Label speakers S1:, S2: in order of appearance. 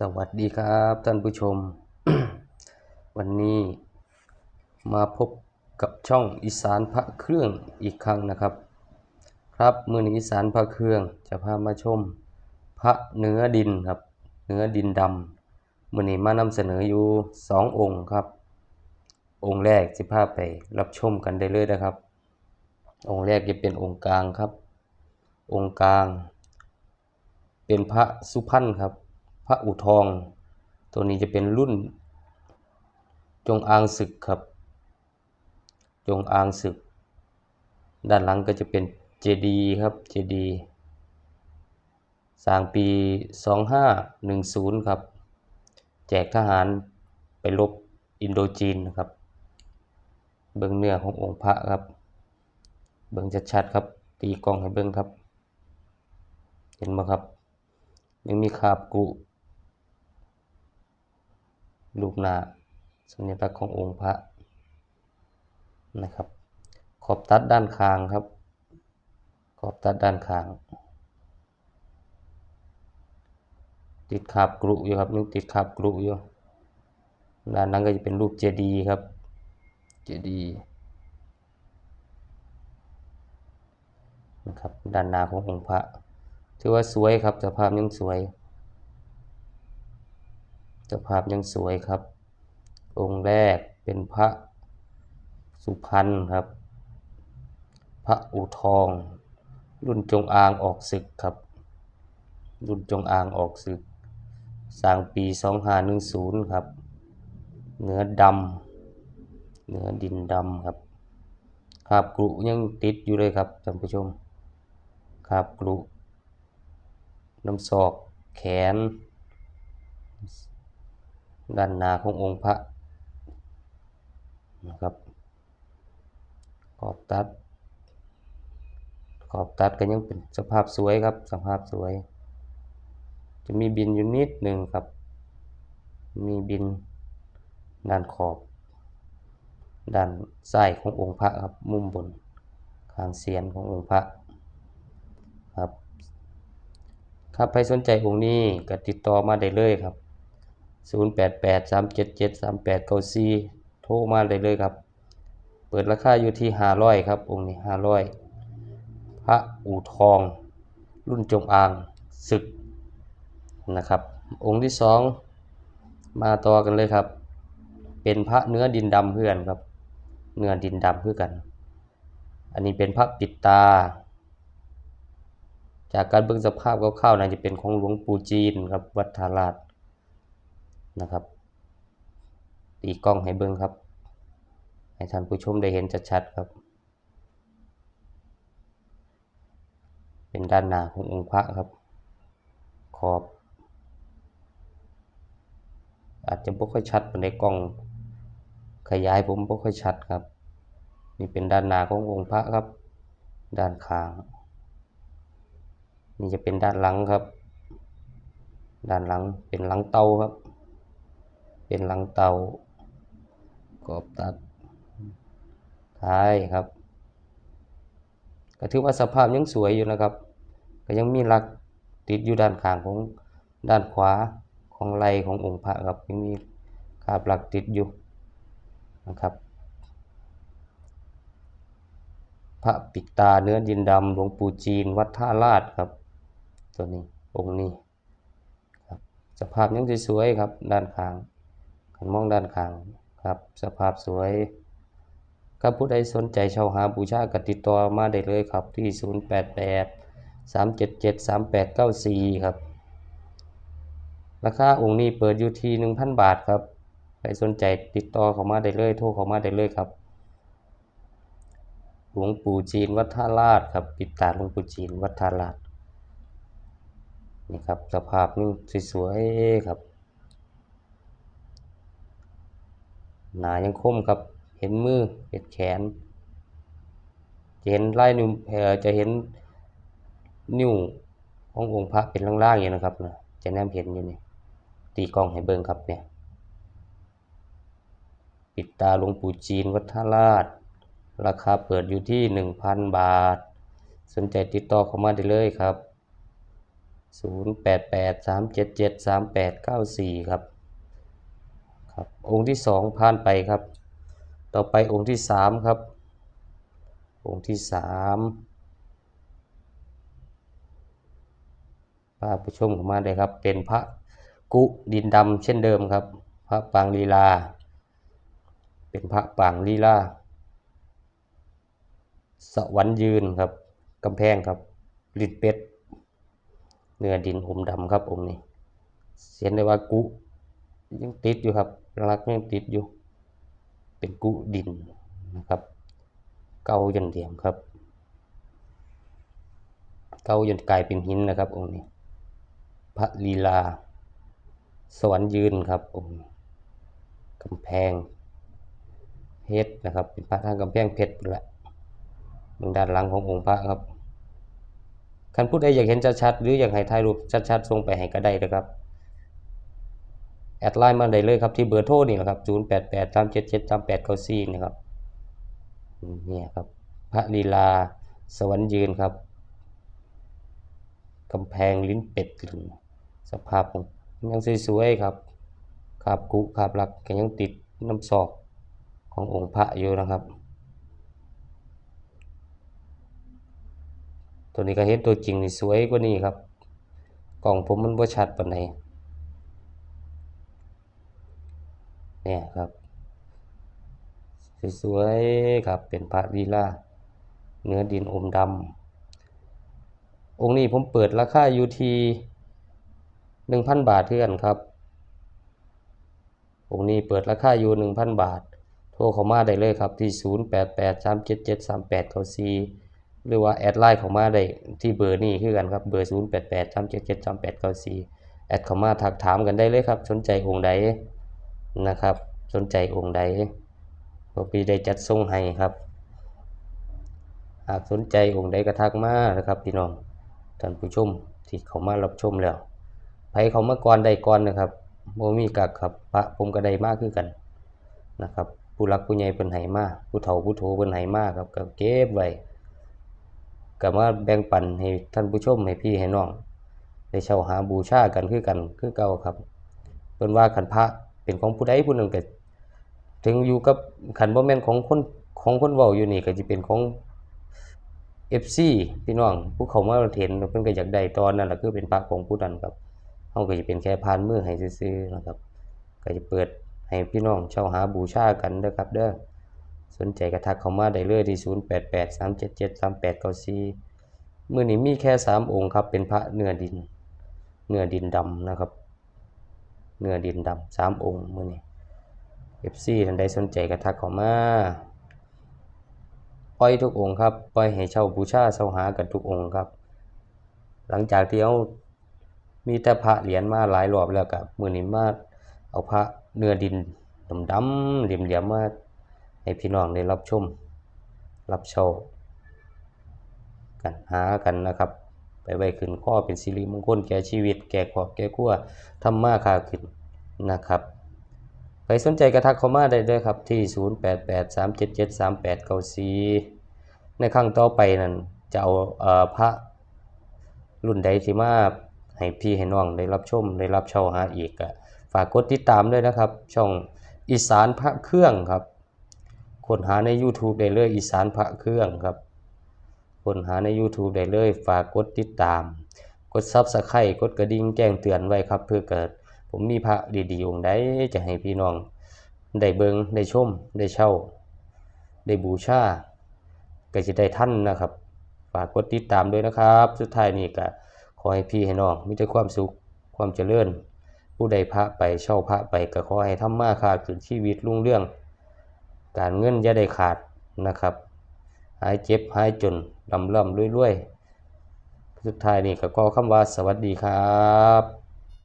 S1: สวัสดีครับท่านผู้ชม วันนี้มาพบกับช่องอีสานพระเครื่องอีกครั้งนะครับ ครับมือนี้อีสานพระเครื่องจะพามาชม พระเนื้อดินครับ เนื้อดินดำมือนี้มานำเสนออยู่สององค์ครับ องค์แรกสิพาไปรับชมกันได้เลยนะครับ องค์แรกจะเป็นองค์กลางครับ องค์กลาง เป็นพระสุพรรณครับ ระอุทอง ตัวนี้จะเป็นรุ่น จงอางศึกครับ จงอางศึก ด้านหลังก็จะเป็นเจดีครับเจดีสร้างปี 2510 ครับ แจกทหารไปรบอินโดจีนนะครับ เบื้องเนื้อขององค์พระครับ เบื้องชัดๆครับ ตีกล้องให้เบื้องครับ เห็นไหมครับ ยังมีคาบกุ รูปหน้าสัญลักษณ์ขององค์พระนะครับ ขอบตัดด้านข้างครับ ขอบตัดด้านข้าง ติดคาบกรุอยู่ครับยังติดคาบกรุอยู่ด้านนั้นก็จะเป็นรูปเจดีย์ครับ เจดีย์นะครับด้านหน้าขององค์พระ ถือว่าสวยครับสภาพยังสวย สภาพยังสวยครับ องค์แรกเป็นพระสุพรรณครับ พระอูทอง รุ่นจงอางออกศึกครับ รุ่นจงอางออกศึก สร้างปี 2510 ครับ เนื้อดำเนื้อดินดำครับคราบกรุยังติดอยู่เลยครับท่านผู้ชมคราบกรุน้ำศอกแขน ด้านหน้าขององค์พระนะครับขอบตัด ขอบตัดก็ยังเป็นสภาพสวยครับ สภาพสวย จะมีบินอยู่นิดหนึ่งครับ มีบินด้านขอบ ด้านซ้ายขององค์พระครับมุมบนข้างเสียนขององค์พระครับ ครับใครสนใจองค์นี้ก็ติดต่อมาได้เลยครับ 0883773894 โทรมาได้เลยครับ เปิดราคาอยู่ที่ 500 ครับ องค์นี้ 500 พระอู่ทอง รุ่นจงอางศึกนะครับ องค์ที่สองมาต่อกันเลยครับ เป็นพระเนื้อดินดำเพื่อนครับ เนื้อดินดำเพื่อกัน อันนี้เป็นพระปิดตาจากการเบิ่งสภาพคร่าวๆน่าจะเป็นของหลวงปู่จีนครับวัดทาราช นะครับ ตีกล้องให้เบิ่งครับ ให้ท่านผู้ชมได้เห็นชัดๆครับ เป็นด้านหน้าขององค์พระครับ ขอบ อาจจะไม่ค่อยชัดในกล้อง ขยายผมไม่ค่อยชัดครับ นี่เป็นด้านหน้าขององค์พระครับ ด้านข้าง นี่จะเป็นด้านหลังครับด้านหลังเป็นหลังเตาครับ เป็นหลังเตากรอบตัดท้ายครับก็ถือว่าสภาพยังสวยอยู่นะครับ ก็ยังมีหลักติดอยู่ด้านข้างของด้านขวาของไหลขององค์พระครับยังมีคาบหลักติดอยู่นะครับพระปิดตาเนื้อดินดำหลวงปู่จีนวัดท่าลาดครับ ตัวนี้องค์นี้ครับสภาพยังสวยๆครับด้านข้าง มองด้านข้างครับ สภาพสวยถ้าผู้ใดสนใจเช่าหาบูชาก็ติดต่อมาได้เลยครับที่ 088 377 3894 ครับ ราคาองค์นี้เปิดอยู่ที่ 1,000 บาทครับใครสนใจติดต่อเข้ามาได้เลย โทรเข้ามาได้เลยครับ หลวงปู่จีนวัดท่าลาดครับ ปิดตาหลวงปู่จีนวัดท่าลาดนี่ครับ สภาพนี่สวยๆครับ หนายังคมครับ เห็นมือเห็นแขน จะเห็นลายนิ้วจะเห็นนิ้วขององค์พระเป็นล่างๆอย่างนะครับนะจะแนมเห็นอยู่นี่ตีกองให้เบิ่งครับเนี่ย ปิดตาหลวงปู่จีนวัดท่าลาดราคาเปิดอยู่ที่ 1,000 บาท สนใจติดต่อเข้ามาได้เลยครับศูนย์แปดแปดสามเจ็ดเจ็ดสามแปดเก้าสี่ครับ ครับองค์ที่สองผ่านไปครับ ต่อไปองค์ที่สามครับ องค์ที่สามพระผู้ชมเข้ามาเลยครับ เป็นพระกุดินดำเช่นเดิมครับ พระปางลีลา เป็นพระปางลีลาสวรรค์ยืนครับกำแพงครับลิดเป็ดเนื้อดินอมดำครับองค์นี้เสียนได้ว่ากุยังติดอยู่ครับ ลักยังติดอยู่ เป็นกุดินนะครับ เก่ายันเดียมครับ เก่ายันกลายเป็นหินนะครับองค์นี้ พระลีลา สวรรค์ยืนครับองค์กำแพงเพชรนะครับ เป็นพระทางกำแพงเพชรละเบื้องด้านหลังขององค์พระครับคันผู้ใดอยากเห็นชัดๆหรืออยากให้ถ่ายรูปชัดๆส่งไปให้ก็ได้นะครับ แอดไลน์มาได้เลยครับที่เบอร์โทรนี่แหละครับ0 8 8 3 7 7 3 8 9 4นะครับเนี่ยครับ พระลีลา สวรรค์ยืนครับกำแพงลิ้นเป็ดสภาพของยังสวยๆครับขาบกุขาบหลักก็ยังติดน้ำศอกขององค์พระอยู่นะครับ ตัวนี้ก็เห็นตัวจริงนี่สวยกว่านี้ครับ กล่องผมมันบ่ชัดปานใด เนี่ยครับ สวยๆครับเป็นพระลีลาเนื้อดินอมดำองค์นี้ผมเปิดราคาอยู่ที่หนึ่งพันบาทเท่านครับ องค์นี้เปิดราคาอยู่หนึ่งพันบาท โทรเข้ามาได้เลยครับที่ศูนย์แปดแปดสามเจ็ดเจ็ดสามแปดเก้าสี่หรือว่าแอดไลน์เข้ามาได้ที่เบอร์นี้คือกันครับเบอร์0 8 8 3 7 7 3 8 9 4แอดเข้ามาทักถามกันได้เลยครับ สนใจองค์ใด นะครับ สนใจองค์ใดพอปีได้จัดส่งให้ครับ หากสนใจองค์ใดก็ทักมานะครับพี่น้องท่านผู้ชมที่เข้ามารับชมแล้วไผเข้ามาก่อนได้ก่อนนะครับโมมีกักครับพระผมก็ได้มากขึ้นกันนะครับ ผู้รักผู้ใหญ่เพิ่นให้มากผู้เฒ่าผู้โทเพิ่นให้มากครับก็เก็บไว้ก็มาแบ่งปันให้ท่านผู้ชมให้พี่ให้น้องได้เช่าหาบูชากันคือกันคือเก่าครับเพิ่นว่าขันพระ เป็นของผู้ใดผู้หนึ่งก็ถึงอยู่กับขันบ่แม่นของคนของคนเว้าอยู่นี่ก็สิเป็นของ FC พี่น้องผู้เขามาเห็นเพิ่นก็อยากได้ตอนนั้นล่ะคือเป็นพระของผู้นั้นครับเฮาก็สิเป็นแค่พานมือให้ซื่อๆนะครับ ก็จะเปิดให้พี่น้องเช่าหาบูชากันเด้อครับเด้อสนใจกระทักเข้ามาได้เลยที่ 0 8 8 3 7 7 3 8 9 4มื่อนี้มีแค่ 3 องค์ครับเป็นพระเนื้อดิน เนื้อดินดำนะครับ เนื้อดินดำสามองค์มื่อนี้ FC ท่านใดสนใจกระทักเข้ามาปล่อยทุกองค์ครับปล่อยให้เช่าบูชาเช่าหากันทุกองค์ครับ หลังจากที่เอามีแต่พระเหรียญมาหลายรอบแล้วกับมือนี้มาเอาพระเนื้อดินดำๆเหลี่ยมๆมาให้พี่น้องได้รับชม รับโชว์กันหากันนะครับ ไปไว้ขึ้นข้อเป็นสิริมงคลแก่ชีวิต แก่ครอบแก่ครัวทำมาค้าขึ้นนะครับไปสนใจกระทักเข้ามาได้ด้วยครับที่ 0883773894 ในครั้งต่อไปนั้นจะเอาเอ่อพระรุ่นใดที่มาให้พี่ให้น้องได้รับชมได้รับเช่าหาอีกก็ฝากกดติดตามด้วยนะครับ ช่องอีสานพระเครื่องครับค้นหาใน YouTube ได้เลยอีสานพระเครื่องครับ ค้นหาใน YouTube ได้เลย ฝากกดติดตาม กด Subscribe กดกระดิ่งแจ้งเตือนไว้ครับ เพื่อเกิด ผมมีพระดีๆองค์ใดจะให้พี่น้อง ได้เบิงได้ชม ได้เช่า ได้บูชาก็จะได้ท่านนะครับ ฝากกดติดตามด้วยนะครับ สุดท้ายนี้ก็ขอให้พี่ให้น้องมีแต่ความสุขความเจริญ ผู้ใดพระไปเช่าพระไปก็ขอให้ทำมาค้าขึ้นชีวิตรุ่งเรื่อง การเงินอย่าได้ขาดนะครับ หายเจ็บหายจน ลำล่ำรวยๆสุดท้ายนี่ก็ขอคำว่าสวัสดีครับ